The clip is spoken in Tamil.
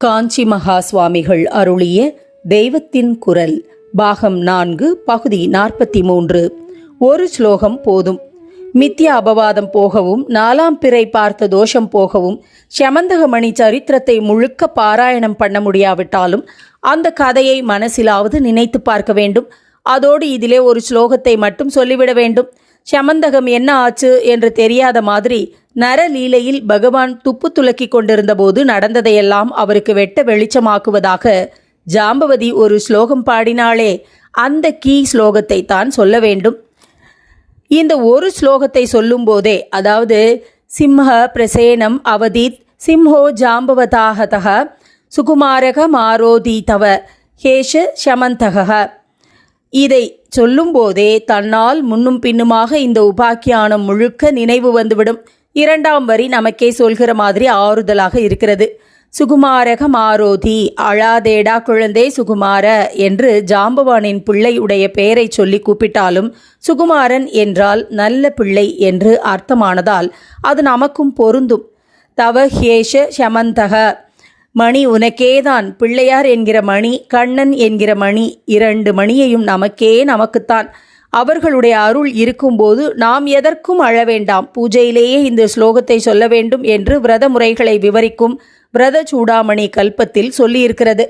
காஞ்சி மகா சுவாமிகள் அருளிய தெய்வத்தின் குரல் பாகம் நான்கு பகுதி நாற்பத்தி மூன்று ஒரு ஸ்லோகம் போதும். மித்யா அபவாதம் போகவும் நாலாம் பிறை பார்த்த தோஷம் போகவும் சமந்தகமணி சரித்திரத்தை முழுக்க பாராயணம் பண்ண முடியாவிட்டாலும் அந்த கதையை மனசிலாவது நினைத்து பார்க்க வேண்டும். அதோடு இதிலே ஒரு ஸ்லோகத்தை மட்டும் சொல்லிவிட வேண்டும். சமந்தகம் என்ன ஆச்சு என்று தெரியாத மாதிரி நரலீலையில் பகவான் துப்பு துலக்கி கொண்டிருந்த போது நடந்ததையெல்லாம் அவருக்கு வெட்ட வெளிச்சமாக்குவதாக ஜாம்பவதி ஒரு ஸ்லோகம் பாடினாலே அந்த கீ ஸ்லோகத்தை தான் சொல்ல வேண்டும். இந்த ஒரு ஸ்லோகத்தை சொல்லும்போதே அதாவது சிம்ஹ பிரசேனம் அவதீத் சிம்ஹோ ஜாம்பவதாகதக சுகுமாரக மாரோதீதவ ஹேஷ சமந்தக இதை சொல்லும்போதே தன்னால் முன்னும் பின்னுமாக இந்த உபாக்கியானம் முழுக்க நினைவு வந்துவிடும். இரண்டாம் வரி நமக்கே சொல்கிற மாதிரி ஆறுதலாக இருக்கிறது. சுகுமாரக மாரோதி அழாதேடா குழந்தை சுகுமார என்று ஜாம்பவானின் பிள்ளை உடைய பெயரை சொல்லி கூப்பிட்டாலும் சுகுமாரன் என்றால் நல்ல பிள்ளை என்று அர்த்தமானதால் அது நமக்கும் பொருந்தும். தவஹேஷ சமந்தக மணி உனக்கேதான். பிள்ளையார் என்கிற மணி கண்ணன் என்கிற மணி இரண்டு மணியையும் நமக்கே நமக்குத்தான். அவர்களுடைய அருள் இருக்கும்போது நாம் எதற்கும் அழ வேண்டாம் பூஜையிலேயே இந்த ஸ்லோகத்தை சொல்ல வேண்டும் என்று விரத முறைகளை விவரிக்கும் விரத சூடாமணி கல்பத்தில் சொல்லியிருக்கிறது.